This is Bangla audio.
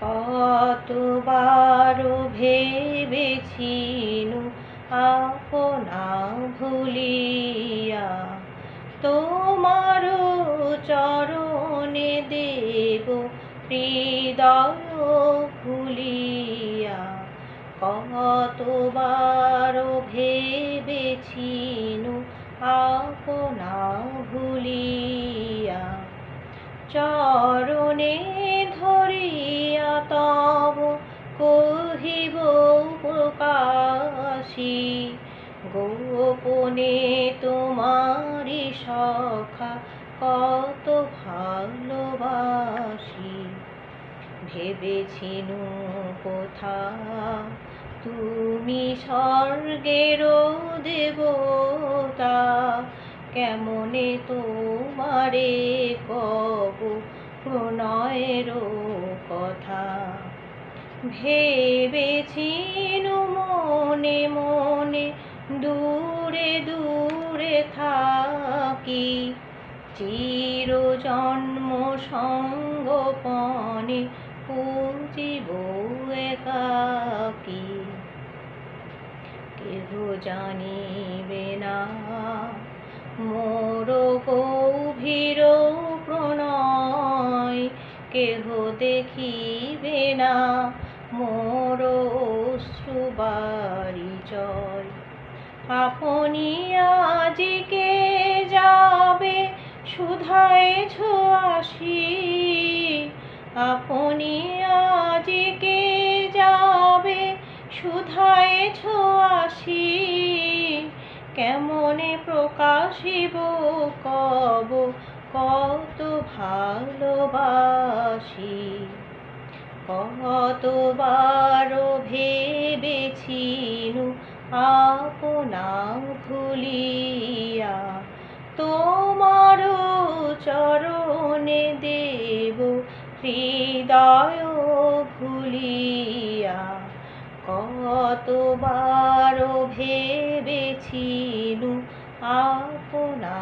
কতবার ভেবেছিনু আপনা ভুলিয়া? তোমার চরণে দেব হৃদয় ভুলিয়া। কতবার ভেবেছিনু আপনা ভুলিয়া? চরণে ধরিয়া প্রকাশী গোপনে তোমারি সখা কত ভালোবাসি। ভেবেছিনু কোথা? তুমি স্বর্গের দেবতা, কেমনে তোমারে কব প্রণয়ের কথা? ভেবেছিনু মনে মনে দূরে দূরে থাকি। চির জন্ম সঙ্গপনে পুজিব একাকী। কেহ জানিবে না মোর গভীর প্রণয়। কেহ দেখিবে না মোর অশ্রুবারি জয়। আপনি আজিকে যাবে? শুধাইছ আসি। আপনি আজিকে যাবে? শুধাইছ আসি। কেমনে প্রকাশিব কব? কত ভালোবাসি। কতবার ভেবেছিনু আপনা ভুলিয়া। তোমার চরণে দেব হৃদয় ভুলিয়া। কতবার ভেবেছিনু আপনা